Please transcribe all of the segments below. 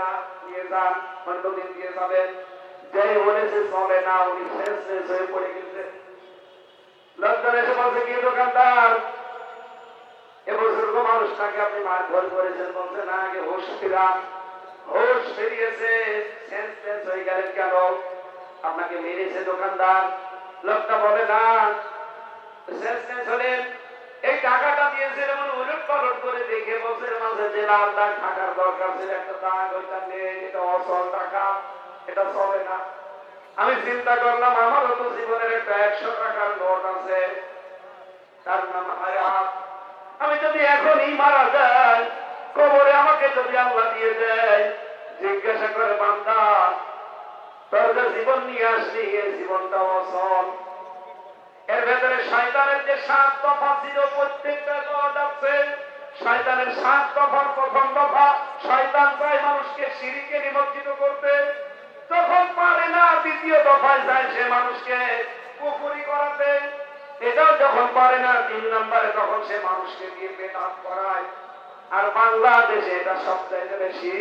না, নিয়ে যান অন্যদিন দিয়ে যাবেন। যেই বলেছে চলে না, উনি শেষ শেষ হয়ে পড়ে গেছে। লোকজন এসে বলছে, কি দোকানদার? এবছর মানুষটাকে আপনি মারধর করেছেন? বলছে, না আগে হোশ ফিরা হোশ ফিরিয়েছে। সেন্স টেন্স হয়ে গেলেন কেন? আপনাকে মেরেছে দোকানদার। লোকটা বলে, না সেন্স টেন্স হলেন। এই টাকাটা দিয়েছে এমন করে দেখে বছরের মাঝে যে লাল দাগ থাকার দরকার ছিল, একটা দাগ ওইটা নেই, এটা অসল টাকা, এটা চলে না। আমি চিন্তা করলাম, আমারও তো জীবনের একটা একশো টাকার নোট আছে। তার নাম আমি যদি এখনই মারা যাই, কবরে আমাকে যদি আল্লাহ দিয়ে দেয়, জিজ্ঞাসা করে, বান্দা, তোর যে জীবন নিয়ে আসলি এই জীবনটা অসল। এর ভেতরে শয়তানের যে সাত দফা ছিল প্রত্যেকটা গড আছে, শয়তানের সাত দফার প্রথম দফা, শয়তান চায় মানুষকে সিঁড়িকে নিমজ্জিত করতে। তখন পারে না, দ্বিতীয় দফায় যায় সে মানুষকে পুকুরি করাতে। এটাও যখন পারে না, তিন নম্বরে তখন সে মানুষকে দিয়ে বেদাত করায়। আর বাংলাদেশে এটা সবচাইতে বেশি।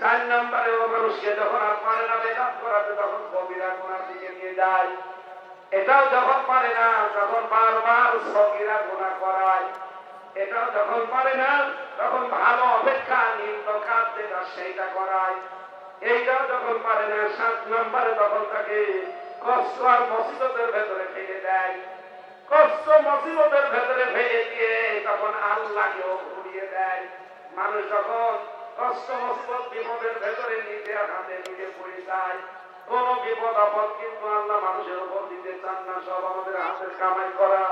চার নম্বরে মানুষকে যখন আর পারে না বেদাত করাতে, তখন কবিরা কোনার দিকে নিয়ে যায়। এটাও যখন পারে না, তখন বারবার সকিরা গুণা করায়। এটাও যখন পারে না, তখন ভালো অপেক্ষা, নিম্ন কাজ যেটা সেইটা করায়। এইটাও যখন পারে না, সাত নম্বরে তখন তাকে কষ্ট আর মসিবতের ভেতরে ফেলে দেয়। কষ্ট, মসিবতের ভেতরে ফেলে দিয়ে তখন আল্লাহকেও ঘুরিয়ে দেয়। মানুষ যখন কষ্ট, মসিবত, বিপদের ভেতরে নিজের হাতে নিজে পড়ে যায় কোন বিপদ আপদ কিন্তু আল্লাহ মানুষের উপর দিতে চান না, সব আমাদের হাতের কামাই করা।